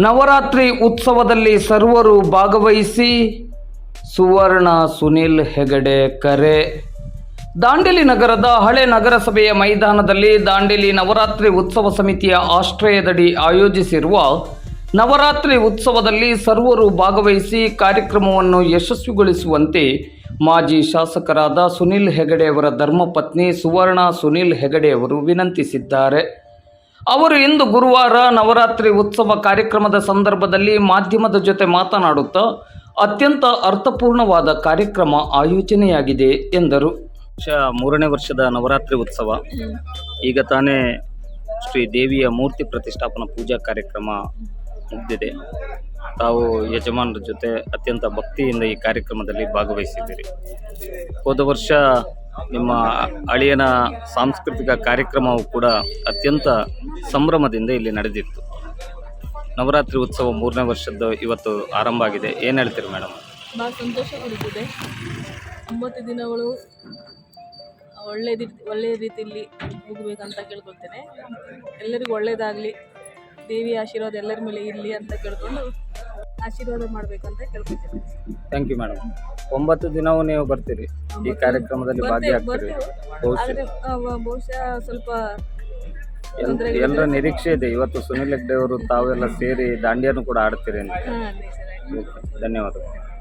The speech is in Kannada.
ನವರಾತ್ರಿ ಉತ್ಸವದಲ್ಲಿ ಸರ್ವರು ಭಾಗವಹಿಸಿ ಸುವರ್ಣ ಸುನಿಲ್ ಹೆಗಡೆ ಕರೆ. ದಾಂಡೇಲಿ ನಗರದ ಹಳೆ ನಗರಸಭೆಯ ಮೈದಾನದಲ್ಲಿ ದಾಂಡೇಲಿ ನವರಾತ್ರಿ ಉತ್ಸವ ಸಮಿತಿಯ ಆಶ್ರಯದಡಿ ಆಯೋಜಿಸಿರುವ ನವರಾತ್ರಿ ಉತ್ಸವದಲ್ಲಿ ಸರ್ವರು ಭಾಗವಹಿಸಿ ಕಾರ್ಯಕ್ರಮವನ್ನು ಯಶಸ್ವಿಗೊಳಿಸುವಂತೆ ಮಾಜಿ ಶಾಸಕರಾದ ಸುನಿಲ್ ಹೆಗಡೆ ಅವರ ಧರ್ಮಪತ್ನಿ ಸುವರ್ಣ ಸುನಿಲ್ ಹೆಗಡೆ ಅವರು ವಿನಂತಿಸಿದ್ದಾರೆ. ಅವರು ಇಂದು ಗುರುವಾರ ನವರಾತ್ರಿ ಉತ್ಸವ ಕಾರ್ಯಕ್ರಮದ ಸಂದರ್ಭದಲ್ಲಿ ಮಾಧ್ಯಮದ ಜೊತೆ ಮಾತನಾಡುತ್ತಾ ಅತ್ಯಂತ ಅರ್ಥಪೂರ್ಣವಾದ ಕಾರ್ಯಕ್ರಮ ಆಯೋಜನೆಯಾಗಿದೆ ಎಂದರು. ಮೂರನೇ ವರ್ಷದ ನವರಾತ್ರಿ ಉತ್ಸವ. ಈಗ ತಾನೇ ಶ್ರೀ ದೇವಿಯ ಮೂರ್ತಿ ಪ್ರತಿಷ್ಠಾಪನಾ ಪೂಜಾ ಕಾರ್ಯಕ್ರಮ ಮುಗಿದಿದೆ. ತಾವು ಯಜಮಾನರ ಜೊತೆ ಅತ್ಯಂತ ಭಕ್ತಿಯಿಂದ ಈ ಕಾರ್ಯಕ್ರಮದಲ್ಲಿ ಭಾಗವಹಿಸಿದ್ದೀರಿ. ಹೋದ ವರ್ಷ ನಿಮ್ಮ ಅಳಿಯನ ಸಾಂಸ್ಕೃತಿಕ ಕಾರ್ಯಕ್ರಮವು ಕೂಡ ಅತ್ಯಂತ ಸಂಭ್ರಮದಿಂದ ಇಲ್ಲಿ ನಡೆದಿತ್ತು. ನವರಾತ್ರಿ ಉತ್ಸವ ಮೂರನೇ ವರ್ಷದ್ದು ಇವತ್ತು ಆರಂಭ ಆಗಿದೆ. ಏನು ಹೇಳ್ತೀರಿ ಮೇಡಮ್? ಭಾಳ ಸಂತೋಷ ಒಂಬತ್ತು ದಿನಗಳು ಒಳ್ಳೆ ರೀತಿ ಒಳ್ಳೆಯ ರೀತಿಯಲ್ಲಿ ಹೋಗಬೇಕಂತ ಕೇಳ್ಕೊಳ್ತೇನೆ. ಎಲ್ಲರಿಗೂ ಒಳ್ಳೆಯದಾಗಲಿ ದೇವಿ ಆಶೀರ್ವಾದ ಎಲ್ಲರ ಮೇಲೆ ಇರಲಿ ಅಂತ ಕೇಳ್ಕೊಂಡು ಆಶೀರ್ವಾದ ಮಾಡ್ಬೇಕಂತ ಕೇಳ್ಕೊತೀನಿ. ಥ್ಯಾಂಕ್ ಯು ಮೇಡಮ್ ಒಂಬತ್ತು ದಿನವೂ ನೀವು ಬರ್ತೀರಿ. ಈ ಕಾರ್ಯಕ್ರಮದಲ್ಲಿ ಭಾಗಿಯಾಗ್ತೀರಿ. ಬಹುಶಃ ಆದರೆ ಬಹುಶಃ ಸ್ವಲ್ಪ ಎಲ್- ಎಲ್ಲರ ನಿರೀಕ್ಷೆ ಇದೆ. ಇವತ್ತು ಸುನಿಲ್ ಹೆಗ್ಡೆ ಅವರು ತಾವೆಲ್ಲ ಸೇರಿ ದಾಂಡಿಯನ್ನು ಕೂಡ ಆಡ್ತೀರಿ ಅಂತ. ಹಾಂ ಧನ್ಯವಾದಗಳು.